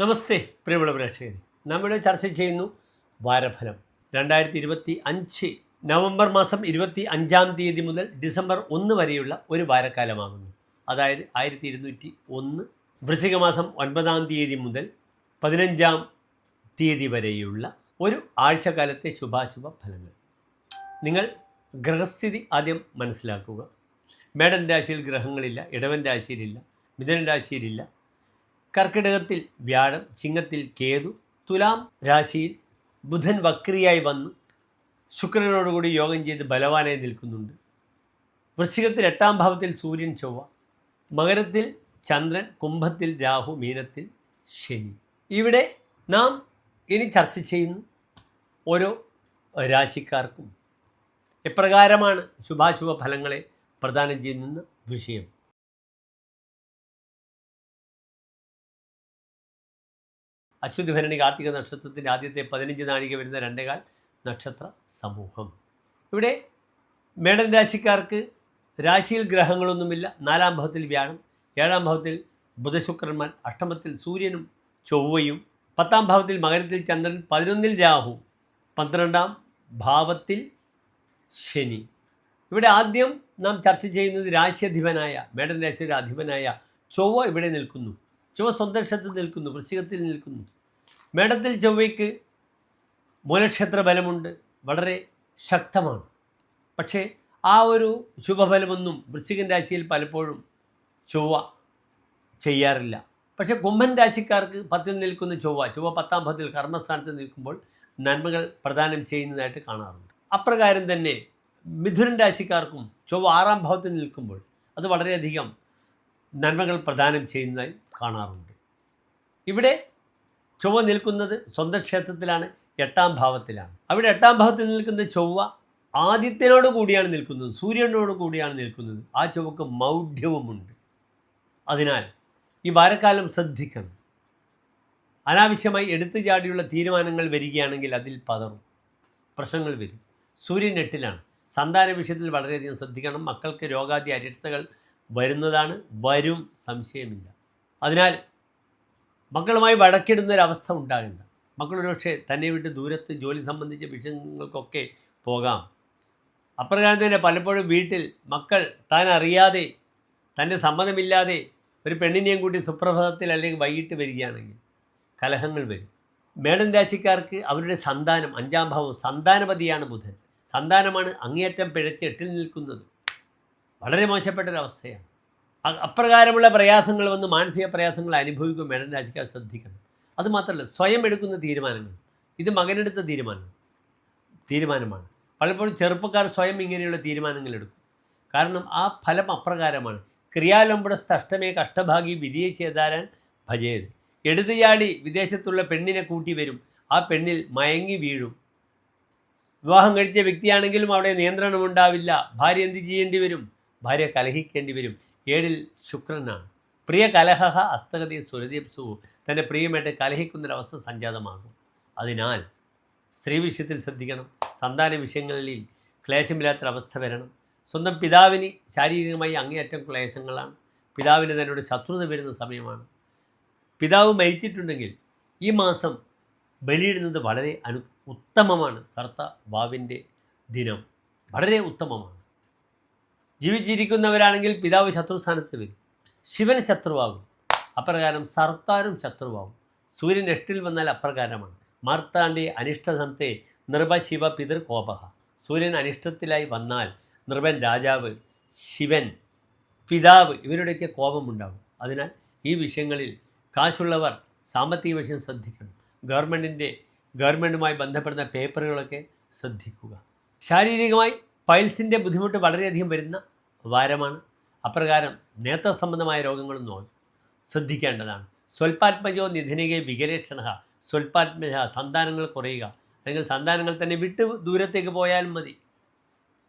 നമസ്തേ പ്രിയമുള്ള പ്രേക്ഷകരെ. നമ്മുടെ ചർച്ച ചെയ്യുന്നു വാരഫലം. രണ്ടായിരത്തി ഇരുപത്തി അഞ്ച് നവംബർ മാസം ഇരുപത്തി അഞ്ചാം തീയതി മുതൽ ഡിസംബർ ഒന്ന് വരെയുള്ള ഒരു വാരക്കാലമാകുന്നു. അതായത് ആയിരത്തി ഇരുന്നൂറ്റി ഒന്ന് വൃശ്ചിക മാസം ഒൻപതാം തീയതി മുതൽ പതിനഞ്ചാം തീയതി വരെയുള്ള ഒരു ആഴ്ചക്കാലത്തെ ശുഭാശുഭ ഫലങ്ങൾ. നിങ്ങൾ ഗ്രഹസ്ഥിതി ആദ്യം മനസ്സിലാക്കുക. മേടൻ രാശിയിൽ ഗ്രഹങ്ങളില്ല ഇടവൻ രാശിയിലില്ല മിഥുനൻ രാശിയിലില്ല കർക്കിടകത്തിൽ വ്യാഴം ചിങ്ങത്തിൽ കേതു തുലാം രാശിയിൽ ബുധൻ വക്രിയായി വന്ന്. ശുക്രനോടുകൂടി യോഗം ചെയ്ത് ബലവാനായി നിൽക്കുന്നുണ്ട്. വൃശ്ചികത്തിൽ എട്ടാം ഭാവത്തിൽ സൂര്യൻ ചൊവ്വ മകരത്തിൽ ചന്ദ്രൻ കുംഭത്തിൽ രാഹു മീനത്തിൽ ശനി. ഇവിടെ നാം ഇനി ചർച്ച ചെയ്യുന്നു ഓരോ രാശിക്കാർക്കും. എപ്രകാരമാണ് ശുഭാശുഭ ഫലങ്ങളെ പ്രദാനം ചെയ്യുന്ന വിഷയം? അശ്വതി ഭരണി കാർത്തിക നക്ഷത്രത്തിന്റെ ആദ്യത്തെ പതിനഞ്ച് നാഴിക വരുന്ന രണ്ടേകാൽ നക്ഷത്ര സമൂഹം. ഇവിടെ മേടൻ രാശിക്കാർക്ക് രാശിയിൽ ഗ്രഹങ്ങളൊന്നുമില്ല. നാലാം ഭാവത്തിൽ വ്യാഴം ഏഴാം ഭാവത്തിൽ ബുധശുക്രന്മാർ അഷ്ടമത്തിൽ സൂര്യനും ചൊവ്വയും പത്താം ഭാവത്തിൽ മകരത്തിൽ ചന്ദ്രൻ പതിനൊന്നിൽ രാഹു പന്ത്രണ്ടാം ഭാവത്തിൽ ശനി. ഇവിടെ ആദ്യം നാം ചർച്ച ചെയ്യുന്നത് രാശിയധിപനായ മേടൻ രാശിയുടെ അധിപനായ ചൊവ്വ ഇവിടെ നിൽക്കുന്നു. ചൊവ്വ സ്വന്തം ക്ഷേത്രത്തിൽ നിൽക്കുന്നു വൃശ്ചികത്തിൽ നിൽക്കുന്നു. മേടത്തിൽ ചൊവ്വയ്ക്ക് മൂലക്ഷേത്ര ബലമുണ്ട് വളരെ ശക്തമാണ്. പക്ഷേ ആ ഒരു ശുഭഫലമൊന്നും വൃശ്ചികൻ രാശിയിൽ പലപ്പോഴും ചൊവ്വ ചെയ്യാറില്ല. പക്ഷേ കുംഭൻ രാശിക്കാർക്ക് പത്തിൽ നിൽക്കുന്ന ചൊവ്വ ചൊവ്വ പത്താം പത്തിൽ കർമ്മസ്ഥാനത്ത് നിൽക്കുമ്പോൾ നന്മകൾ പ്രദാനം ചെയ്യുന്നതായിട്ട് കാണാറുണ്ട്. അപ്രകാരം തന്നെ മിഥുനൻ രാശിക്കാർക്കും ചൊവ്വ ആറാം ഭാവത്തിൽ നിൽക്കുമ്പോൾ അത് വളരെയധികം നന്മകൾ പ്രദാനം ചെയ്യുന്നതായി കാണാറുണ്ട്. ഇവിടെ ചൊവ്വ നിൽക്കുന്നത് സ്വന്തം ക്ഷേത്രത്തിലാണ് എട്ടാം ഭാവത്തിലാണ്. അവിടെ എട്ടാം ഭാവത്തിൽ നിൽക്കുന്ന ചൊവ്വ ആദിത്യനോട് കൂടിയാണ് നിൽക്കുന്നത് സൂര്യനോട് കൂടിയാണ് നിൽക്കുന്നത്. ആ ചൊവ്വക്ക് മൗഢ്യവുമുണ്ട്. അതിനാൽ ഈ വാരക്കാലം ശ്രദ്ധിക്കണം. അനാവശ്യമായി എടുത്തു ചാടിയുള്ള തീരുമാനങ്ങൾ വരികയാണെങ്കിൽ അതിൽ പതറും. പ്രശ്നങ്ങൾ വരും. സൂര്യൻ എട്ടിലാണ്. സന്താന വിഷയത്തിൽ വളരെയധികം ശ്രദ്ധിക്കണം. മക്കൾക്ക് രോഗാദി അരിഷ്ടകൾ വരുന്നതാണ് വരും സംശയമില്ല. അതിനാൽ മക്കളുമായി വഴക്കിടുന്ന ഒരവസ്ഥ ഉണ്ടാകണ്ട. മക്കൾ ഒരുപക്ഷെ തന്നെ വിട്ട് ദൂരത്ത് ജോലി സംബന്ധിച്ച വിഷയങ്ങൾക്കൊക്കെ പോകാം. അപ്രകാരം തന്നെ പലപ്പോഴും വീട്ടിൽ മക്കൾ താൻ അറിയാതെ തന്റെ സമ്മതമില്ലാതെ ഒരു പെണ്ണിനെയും കൂട്ടി സുപ്രഭാതത്തിൽ അല്ലെങ്കിൽ വൈകിട്ട് വരികയാണെങ്കിൽ കലഹങ്ങൾ വരും. മേടൻ രാശിക്കാർക്ക് അവരുടെ സന്താനം അഞ്ചാം ഭാവം സന്താനപതിയാണ് ബുധൻ. സന്താനമാണ് അങ്ങേയറ്റം പിഴച്ച് എട്ടിൽ നിൽക്കുന്നത്. വളരെ മോശപ്പെട്ടൊരവസ്ഥയാണ്. അപ്രകാരമുള്ള പ്രയാസങ്ങൾ വന്ന് മാനസിക പ്രയാസങ്ങൾ അനുഭവിക്കും വേണം രാജിക്കാർ ശ്രദ്ധിക്കണം. അതുമാത്രമല്ല സ്വയം എടുക്കുന്ന തീരുമാനങ്ങൾ. ഇത് മകനെടുത്ത തീരുമാനം. തീരുമാനമാണ്. പലപ്പോഴും ചെറുപ്പക്കാർ സ്വയം ഇങ്ങനെയുള്ള തീരുമാനങ്ങൾ എടുക്കും. കാരണം ആ ഫലം അപ്രകാരമാണ്. ക്രിയാലംബടസ്ഥ സ്തഷ്ടമേ കഷ്ടഭാഗി വിധിയെ ചെയ്താരാൻ ഭജയത് എടുത്തുചാടി വിദേശത്തുള്ള പെണ്ണിനെ കൂട്ടി വരും. ആ പെണ്ണിൽ മയങ്ങി വീഴും. വിവാഹം കഴിച്ച വ്യക്തിയാണെങ്കിലും അവിടെ നിയന്ത്രണമുണ്ടാവില്ല. ഭാര്യ എന്ത് ചെയ്യേണ്ടി വരും? ഭാര്യ കലഹിക്കേണ്ടി വരും. ഏഴിൽ ശുക്രനാണ്. പ്രിയ കലഹ അസ്തഗതി സുരദീപ്സു തന്റെ പ്രിയമായിട്ട് കലഹിക്കുന്നൊരവസ്ഥ സംജാതമാകും. അതിനാൽ സ്ത്രീ വിഷയത്തിൽ ശ്രദ്ധിക്കണം. സന്താന വിഷയങ്ങളിൽ ക്ലേശമില്ലാത്തൊരവസ്ഥ വരണം. സ്വന്തം പിതാവിന് ശാരീരികമായി അങ്ങേയറ്റം ക്ലേശങ്ങളാണ്. പിതാവിന് തന്നോട് ശത്രുത വരുന്ന സമയമാണ്. പിതാവ് മരിച്ചിട്ടുണ്ടെങ്കിൽ ഈ മാസം ബലിയിടുന്നത് വളരെ അനു ഉത്തമമാണ്. കർത്ത വാവിന്റെ ദിനം വളരെ ഉത്തമമാണ്. ജീവിച്ചിരിക്കുന്നവരാണെങ്കിൽ പിതാവ് ശത്രുസ്ഥാനത്ത് വരും. ശിവൻ ശത്രുവാകും. അപ്രകാരം സർത്താരും ശത്രുവാകും. സൂര്യൻ എഷ്ടിൽ വന്നാൽ അപ്രകാരമാണ്. മാർത്താണ്ടി അനിഷ്ടസന്തെ നൃപ ശിവ പിതൃ കോപഹ. സൂര്യൻ അനിഷ്ടത്തിലായി വന്നാൽ നൃപൻ രാജാവ് ശിവൻ പിതാവ് ഇവരുടെയൊക്കെ കോപമുണ്ടാകും. അതിനാൽ ഈ വിഷയങ്ങളിൽ കാശുള്ളവർ സാമ്പത്തിക വിഷയം ശ്രദ്ധിക്കണം. ഗവൺമെന്റിന്റെ ഗവൺമെന്റുമായി ബന്ധപ്പെടുന്ന പേപ്പറുകളൊക്കെ ശ്രദ്ധിക്കുക. ശാരീരികമായി പൈൽസിന്റെ ബുദ്ധിമുട്ട് വളരെയധികം വരുന്ന വാരമാണ് അപ്രകാരം നേത്ര സംബന്ധമായ രോഗങ്ങളും നോ ശ്രദ്ധിക്കേണ്ടതാണ്. സ്വൽപാത്മജോ നിധനികെ വികലേക്ഷണ സ്വൽപാത്മജ സന്താനങ്ങൾ കുറയുക. അല്ലെങ്കിൽ സന്താനങ്ങൾ തന്നെ വിട്ട് ദൂരത്തേക്ക് പോയാലും മതി.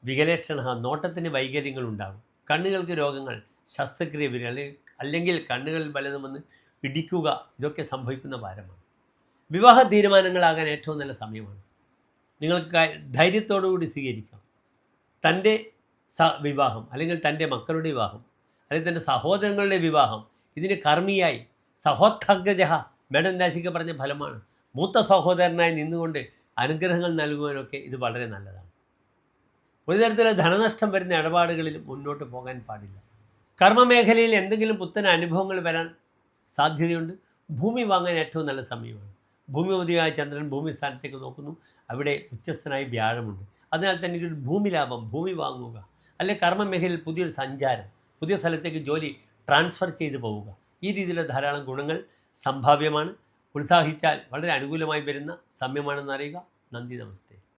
വികലേക്ഷണ നോട്ടത്തിന് വൈകല്യങ്ങൾ ഉണ്ടാകും. കണ്ണുകൾക്ക് രോഗങ്ങൾ ശസ്ത്രക്രിയ വരിക അല്ലെങ്കിൽ അല്ലെങ്കിൽ കണ്ണുകളിൽ വന്ന് ഇടിക്കുക ഇതൊക്കെ സംഭവിക്കുന്ന ഭാരമാണ്. വിവാഹ തീരുമാനങ്ങളാകാൻ ഏറ്റവും നല്ല സമയമാണ്. നിങ്ങൾക്ക് ധൈര്യത്തോടു കൂടി സ്വീകരിക്കാം. തന്റെ സ വിവാഹം അല്ലെങ്കിൽ തന്റെ മക്കളുടെ വിവാഹം അല്ലെങ്കിൽ തന്റെ സഹോദരങ്ങളുടെ വിവാഹം ഇതിന് കർമ്മിയായി സഹോത്ഥഗജ മേഡം രാശിക്ക് പറഞ്ഞ ഫലമാണ്. മൂത്ത സഹോദരനായി നിന്നുകൊണ്ട് അനുഗ്രഹങ്ങൾ നൽകുവാനൊക്കെ ഇത് വളരെ നല്ലതാണ്. ഒരു തരത്തിലെ ധനനഷ്ടം വരുന്ന ഇടപാടുകളിൽ മുന്നോട്ട് പോകാൻ പാടില്ല. കർമ്മമേഖലയിൽ എന്തെങ്കിലും പുത്തൻ അനുഭവങ്ങൾ വരാൻ സാധ്യതയുണ്ട്. ഭൂമി വാങ്ങാൻ ഏറ്റവും നല്ല സമയമാണ്. ഭൂമിപതിയായ ചന്ദ്രൻ ഭൂമി സ്ഥാനത്തേക്ക് നോക്കുന്നു. അവിടെ ഉച്ചസ്ഥനായി വ്യാഴമുണ്ട്. അതിനാൽ തന്നെ ഭൂമി ലാഭം ഭൂമി വാങ്ങുക. അല്ലെ കർമ്മമേഖലയിൽ പുതിയൊരു സഞ്ചാരം പുതിയ സ്ഥലത്തേക്ക് ജോലി ട്രാൻസ്ഫർ ചെയ്തു പോവുക. ഈ രീതിയിലുള്ള ധാരാളം ഗുണങ്ങൾ സംഭാവ്യമാണ്. ഉത്സാഹിച്ചാൽ വളരെ അനുകൂലമായി വരുന്ന സമയമാണെന്ന് അറിയുക. നന്ദി നമസ്തേ.